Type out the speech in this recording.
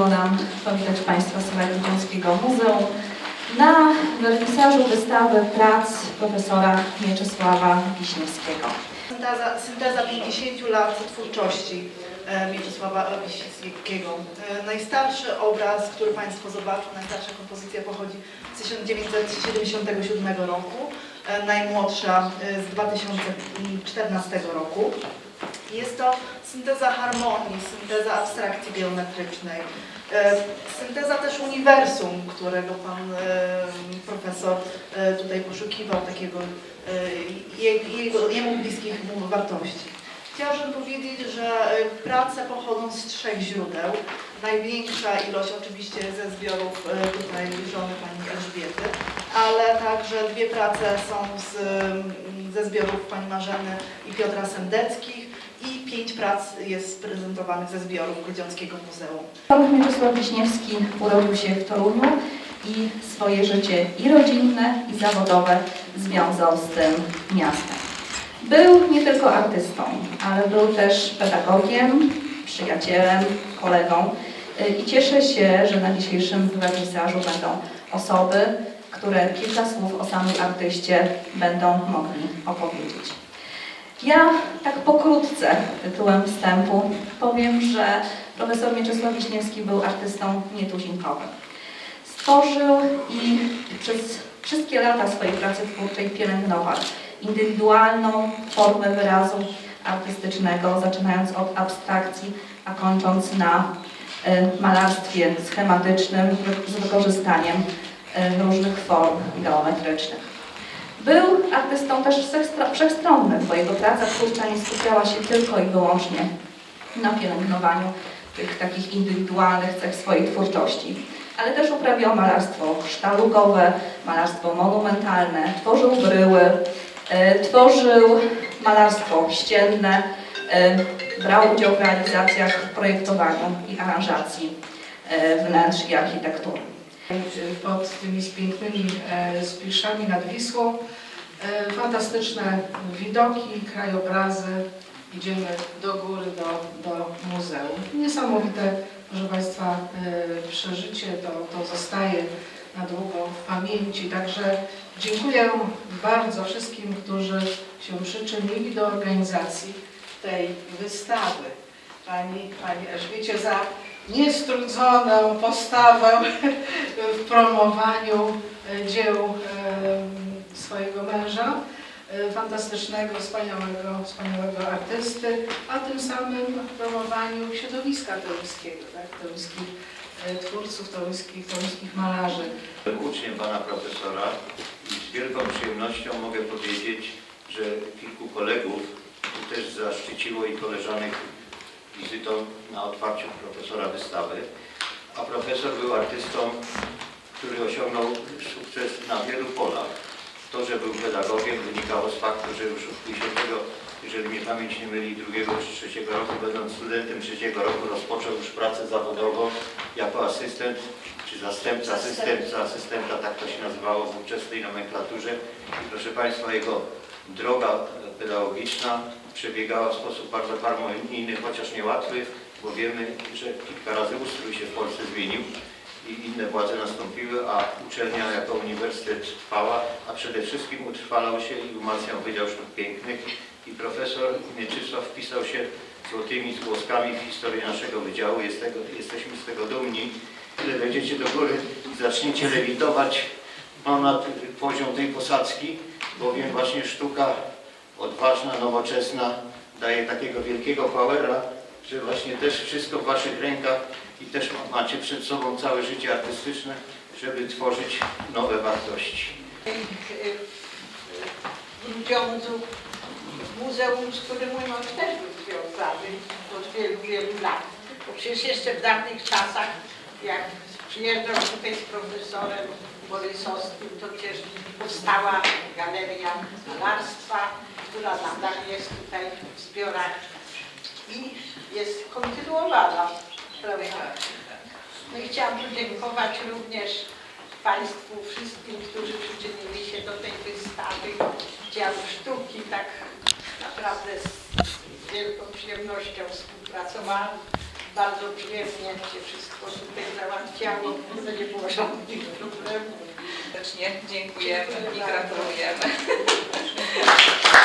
miło nam powitać Państwa z Gdańskiego Muzeum na wernisażu wystawy prac profesora Mieczysława Wiśniewskiego. Synteza, synteza 50 lat twórczości e, Mieczysława Wiśniewskiego. E, Najstarszy obraz, który Państwo zobaczą, najstarsza kompozycja pochodzi z 1977 roku, e, najmłodsza z 2014 roku. Jest to synteza harmonii, synteza abstrakcji geometrycznej, e, synteza też uniwersum, którego Pan e, profesor e, tutaj poszukiwał, takiego je- jego, jemu bliskich wartości. Chciałabym powiedzieć, że prace pochodzą z trzech źródeł. Największa ilość oczywiście ze zbiorów tutaj żony pani Elżbiety, ale także dwie prace są z, mm, ze zbiorów pani Marzeny i Piotra Sendeckich pięć prac jest prezentowanych ze zbiorów Grudziąckiego Muzeum. Profesor Mieczysław Wiśniewski urodził się w Toruniu i swoje życie i rodzinne, i zawodowe związał z tym miastem. Był nie tylko artystą, ale był też pedagogiem, przyjacielem, kolegą Y, i cieszę się, że na dzisiejszym wernisażu będą osoby, które kilka słów o samym artyście będą mogli opowiedzieć. Ja tak pokrótce tytułem wstępu powiem, że profesor Mieczysław Wiśniewski był artystą nietuzinkowym. Stworzył i przez wszystkie lata swojej pracy twórczej pielęgnował indywidualną formę wyrazu artystycznego, zaczynając od abstrakcji, a kończąc na e, malarstwie schematycznym z wykorzystaniem e, różnych form geometrycznych. Był artystą też wszechstro- wszechstronnym, bo jego praca twórcza nie skupiała się tylko i wyłącznie na pielęgnowaniu tych takich indywidualnych cech swojej twórczości, ale też uprawiał malarstwo sztalugowe, malarstwo monumentalne, tworzył bryły, e, tworzył malarstwo ścienne, e, brał udział w realizacjach, projektowaniu i aranżacji e, wnętrz i architektury. Pod tymi pięknymi e, spiszami nad Wisłą. E, Fantastyczne widoki, krajobrazy. Idziemy do góry, do, do muzeum. Niesamowite, proszę Państwa, e, przeżycie, to, to zostaje na długo w pamięci. Także dziękuję bardzo wszystkim, którzy się przyczynili do organizacji tej wystawy. Pani, Pani Elżbiecie za niestrudzoną postawę w promowaniu e, dzieł e, swojego męża, e, fantastycznego, wspaniałego, wspaniałego artysty, a tym samym promowaniu środowiska toruńskiego, tak, twórców, toruńskich, toruńskich malarzy. uczniem pana profesora i z wielką przyjemnością mogę powiedzieć, że kilku kolegów też zaszczyciło i koleżanek wizytą na otwarciu profesora wystawy. A profesor był artystą, który osiągnął sukces na wielu polach. To, że był pedagogiem wynikało z faktu, że już od 50, jeżeli mnie pamięć nie myli, drugiego czy trzeciego roku, będąc studentem trzeciego roku, rozpoczął już pracę zawodową jako asystent czy zastępca, asystenta, asystenta, tak to się nazywało w ówczesnej nomenklaturze. I proszę Państwa, jego droga pedagogiczna przebiegała w sposób bardzo harmonijny, chociaż niełatwy, bo wiemy, że kilka razy ustrój się w Polsce zmienił i inne władze nastąpiły, a uczelnia jako uniwersytet trwała, a przede wszystkim utrwalał się i umacniał Wydział Sztuk Pięknych i profesor Mieczysław wpisał się złotymi zgłoskami w historię naszego wydziału. Jest tego, jesteśmy z tego dumni. Ile wejdziecie do góry, zaczniecie lewitować ponad poziom tej posadzki, bowiem właśnie sztuka odważna, nowoczesna daje takiego wielkiego powera, że właśnie też wszystko w Waszych rękach i też macie przed sobą całe życie artystyczne, żeby tworzyć nowe wartości. Grudziądzu, muzeum, z którym mój mąż też był związany od wielu, wielu lat. Bo przecież jeszcze w dawnych czasach, jak przyjeżdżał tutaj z profesorem Borysowskim, to przecież powstała galeria malarstwa, która nadal jest tutaj w zbiorach i jest kontynuowana. Prawda? No i chciałam podziękować również Państwu wszystkim, którzy przyczynili się do tej wystawy dzieł sztuki. Tak naprawdę z wielką przyjemnością współpracowałam bardzo pilnie, jak się wszystko tutaj załatwiało, to nie było żadnych problemów. Serdecznie dziękujemy i gratulujemy.